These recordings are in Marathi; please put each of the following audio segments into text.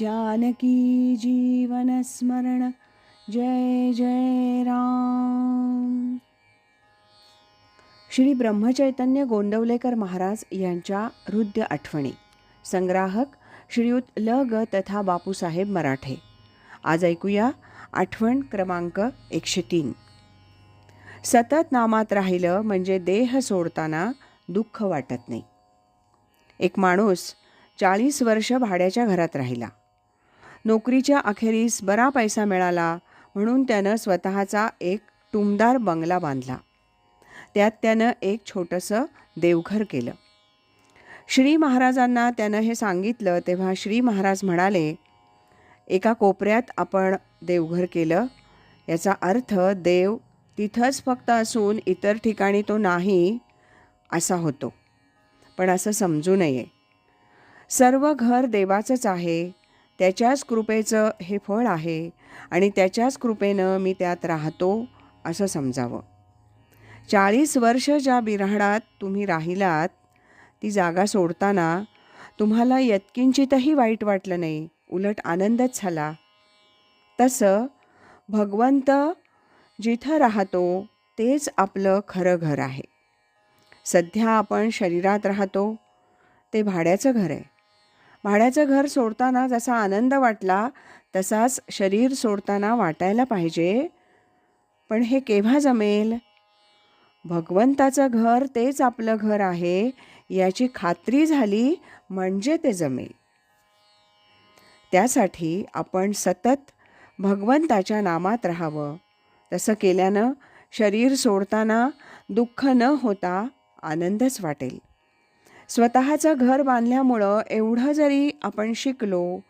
जानकी जीवनस्मरण जय जय राम. श्री ब्रह्मचैतन्य गोंदवलेकर महाराज यांच्या हृदय आठवणी. संग्राहक श्रीयुत ल ग तथा बापूसाहेब मराठे. आज ऐकूया आठवण क्रमांक एकशे तीन. सतत नामात राहिलं म्हणजे देह सोडताना दुःख वाटत नाही. एक माणूस चाळीस वर्ष भाड्याच्या घरात राहिला. नोकरीच्या अखेरीस बरा पैसा मिळाला म्हणून त्यानं स्वतःचा एक टुमदार बंगला बांधला. त्यात त्यानं एक छोटंसं देवघर केलं. श्री महाराजांना त्यानं हे सांगितलं तेव्हा श्री महाराज म्हणाले एका कोपऱ्यात आपण देवघर केलं. याचा अर्थ देव तिथंच फक्त असून इतर ठिकाणी तो नाही असा होतो. पण असं समजू नये. सर्व घर देवाचंच आहे. त्याच्याच कृपेचं हे फळ आहे आणि त्याच्याच कृपेनं मी त्यात राहतो असं समजावं. चाळीस वर्ष ज्या बिऱ्हाडात तुम्ही राहिलात ती जागा सोडताना तुम्हाला यत्किंचितही वाईट वाटलं नाही उलट आनंदच झाला. तसं भगवंत जिथं राहतो तेच आपलं खरं घर आहे. सध्या आपण शरीरात राहतो ते भाड्याचं घर आहे. भाड्याचं घर सोडताना जसा आनंद वाटला तसाच शरीर सोडताना वाटायला पाहिजे. पण हे केव्हा जमेल? भगवंताचं घर तेच आपलं घर आहे याची खात्री झाली म्हणजे ते जमेल. त्यासाठी आपण सतत भगवंताच्या नामात राहावं. तसं केल्यानं शरीर सोडताना दुःख न होता आनंदच वाटेल. स्वतःचं घर बांधल्यामुळं एवढं जरी आपण शिकलो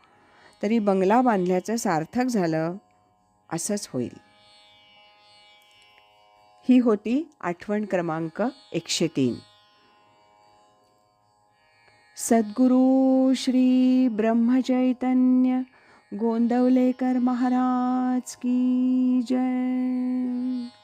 तरी बंगला बांधल्याचं सार्थक झालं असंच होईल. ही होती आठवण क्रमांक एकशे तीन. सद्गुरू श्री ब्रह्मचैतन्य गोंदवलेकर महाराज की जय.